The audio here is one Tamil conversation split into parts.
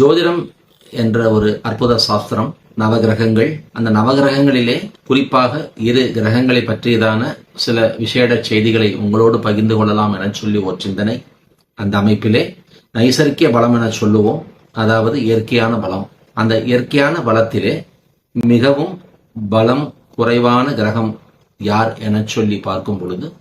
ஜோதிடம் என்ற ஒரு அற்புத சாஸ்திரம் நவகிரகங்கள். அந்த நவகிரகங்களிலே குறிப்பாக இரு கிரகங்களை பற்றியதான சில விசேட செய்திகளை உங்களோடு பகிர்ந்து கொள்ளலாம் என சொல்லி ஒரு சிந்தனை. அந்த அமைப்பிலே நைசர்கிய பலம் என சொல்லுவோம். அதாவது இயற்கையான பலம். அந்த இயற்கையான பலத்திலே மிகவும் பலம் குறைவான கிரகம் யார் என சொல்லி பார்க்கும் பொழுது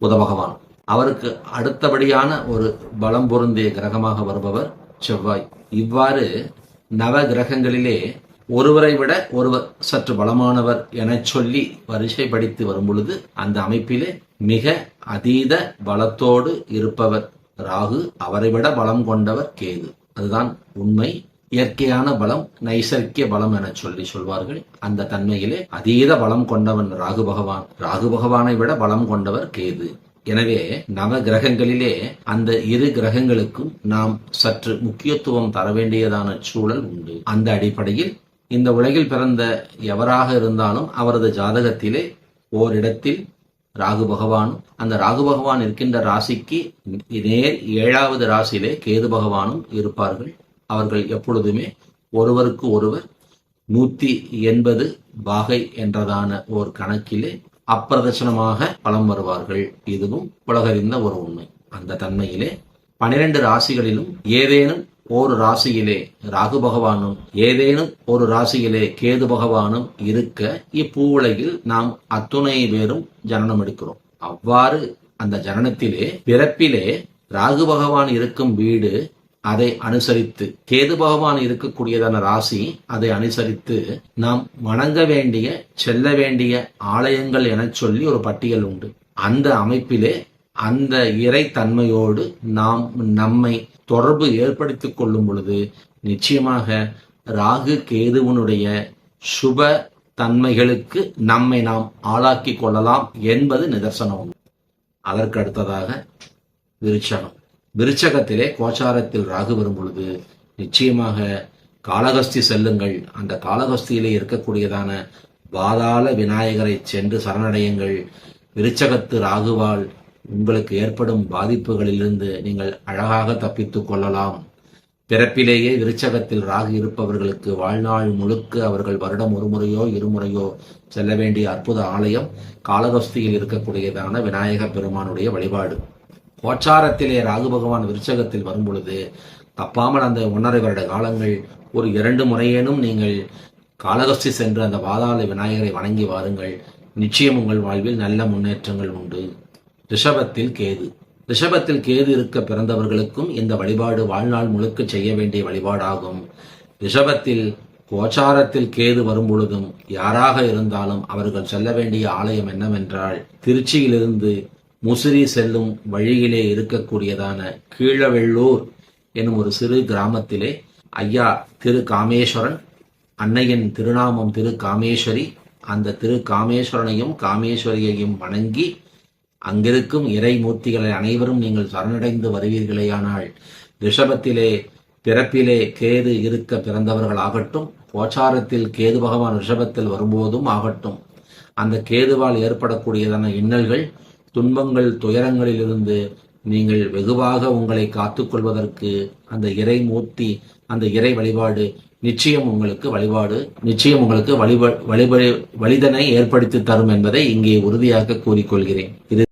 புத பகவான் அவருக்கு அடுத்தபடியான ஒரு பலம் பொருந்திய கிரகமாக வருபவர் செவ்வாய். இவ்வாறு நவ கிரகங்களிலே ஒருவரை விட ஒருவர் சற்று பலமானவர் என சொல்லி வரிசைப்படுத்தி வரும் பொழுது அந்த அமைப்பிலே மிக அதீத பலத்தோடு இருப்பவர் ராகு அவரை விட பலம் கொண்டவர் கேது. அதுதான் உண்மை. இயற்கையான பலம் நைசர்கிய பலம் என சொல்லி சொல்வார்கள். அந்த தன்மையிலே அதீத பலம் கொண்டவன் ராகு பகவான். ராகு பகவானை விட பலம் கொண்டவர் கேது. எனவே நவ கிரகங்களிலே அந்த இரு கிரகங்களுக்கும் நாம் சற்று முக்கியத்துவம் தர வேண்டியதான சூழல் உண்டு. அந்த அடிப்படையில் இந்த உலகில் பிறந்த எவராக இருந்தாலும் அவரது ஜாதகத்திலே ஓரிடத்தில் ராகு பகவானும் அந்த ராகு பகவான் இருக்கின்ற ராசிக்கு நேர் ஏழாவது ராசியிலே கேது பகவானும் இருப்பார்கள். அவர்கள் எப்பொழுதுமே ஒருவருக்கு ஒருவர் நூத்தி எண்பது பாகை என்றதான ஓர் கணக்கிலே அப்பிரதட்சணமாக பலம் வருவார்கள். இதுவும் உலகறிந்த ஒரு உண்மை. அந்த தன்மையிலே பனிரெண்டு ராசிகளிலும் ஏதேனும் ஒரு ராசியிலே ராகு பகவானும் ஏதேனும் ஒரு ராசியிலே கேது பகவானும் இருக்க இப்பூவுலகில் நாம் அத்துணை பேரும் ஜனனம் எடுக்கிறோம். அவ்வாறு அந்த ஜனனத்திலே பிறப்பிலே ராகு பகவான் இருக்கும் வீடு அதை அனுசரித்து கேது பகவான் இருக்கக்கூடியதான ராசி அதை அனுசரித்து நாம் வணங்க வேண்டிய செல்ல வேண்டிய ஆலயங்கள் என சொல்லி ஒரு பட்டியல் உண்டு. அந்த அமைப்பிலே அந்த இறை தன்மையோடு நாம் நம்மை தொடர்பு ஏற்படுத்திக் கொள்ளும் பொழுது நிச்சயமாக ராகு கேதுவனுடைய சுப தன்மைகளுக்கு நம்மை நாம் ஆளாக்கி கொள்ளலாம் என்பது நிதர்சனம் அதற்கு அடுத்ததாக விருச்சகம் விருச்சகத்திலே கோச்சாரத்தில் ராகு வரும் பொழுது நிச்சயமாக காளகஸ்தி செல்லுங்கள். அந்த காலகஸ்தியிலே இருக்கக்கூடியதான பாதாள விநாயகரை சென்று சரணடையுங்கள். விருச்சகத்து ராகுவால் உங்களுக்கு ஏற்படும் பாதிப்புகளிலிருந்து நீங்கள் அழகாக தப்பித்துக் கொள்ளலாம். பிறப்பிலேயே விருச்சகத்தில் ராகு இருப்பவர்களுக்கு வாழ்நாள் முழுக்க அவர்கள் வருடம் ஒரு முறையோ இருமுறையோ செல்ல வேண்டிய அற்புத ஆலயம் காளகஸ்தியில் இருக்கக்கூடியதான விநாயக பெருமானுடைய வழிபாடு. கோச்சாரத்திலே ராகு பகவான் விருச்சகத்தில் வரும் பொழுது தப்பாமல் அந்த ஒன்றரை வருட காலங்கள் ஒரு இரண்டு முறையேனும் நீங்கள் காளகஸ்தி சென்று அந்த பாதாள விநாயகரை வணங்கி வாருங்கள். நிச்சயம் உங்கள் வாழ்வில் நல்ல முன்னேற்றங்கள் உண்டு. ரிஷபத்தில் கேது. ரிஷபத்தில் கேது இருக்க பிறந்தவர்களுக்கும் இந்த வழிபாடு வாழ்நாள் முழுக்க செய்ய வேண்டிய வழிபாடாகும். ரிஷபத்தில் கோச்சாரத்தில் கேது வரும் பொழுதும் யாராக இருந்தாலும் அவர்கள் செல்ல வேண்டிய ஆலயம் என்னவென்றால் திருச்சியிலிருந்து முசிறி செல்லும் வழியிலே இருக்கக்கூடியதான கீழவெள்ளூர் எனும் ஒரு சிறு கிராமத்திலே ஐயா திரு காமேஸ்வரன் அன்னையின் திருநாமம் திரு காமேஸ்வரி அந்த திரு காமேஸ்வரனையும் காமேஸ்வரியையும் வணங்கி அங்கிருக்கும் இறை மூர்த்திகளை அனைவரும் நீங்கள் சரணடைந்து வருவீர்களேயானால் ரிஷபத்திலே பிறப்பிலே கேது இருக்க பிறந்தவர்கள் ஆகட்டும் கோச்சாரத்தில் கேது பகவான் ரிஷபத்தில் வரும்போதும் ஆகட்டும். அந்த கேதுவால் ஏற்படக்கூடியதான இன்னல்கள் துன்பங்கள் துயரங்களிலிருந்து நீங்கள் வெகுவாக உங்களை காத்துக்கொள்வதற்கு அந்த இறை மூர்த்தி அந்த இறை வழிபாடு நிச்சயம் உங்களுக்கு வழிபாடு நிச்சயம் உங்களுக்கு வழிப வழிப வழிதனை ஏற்படுத்தி தரும் என்பதை இங்கே உறுதியாக கூறிக்கொள்கிறேன். இது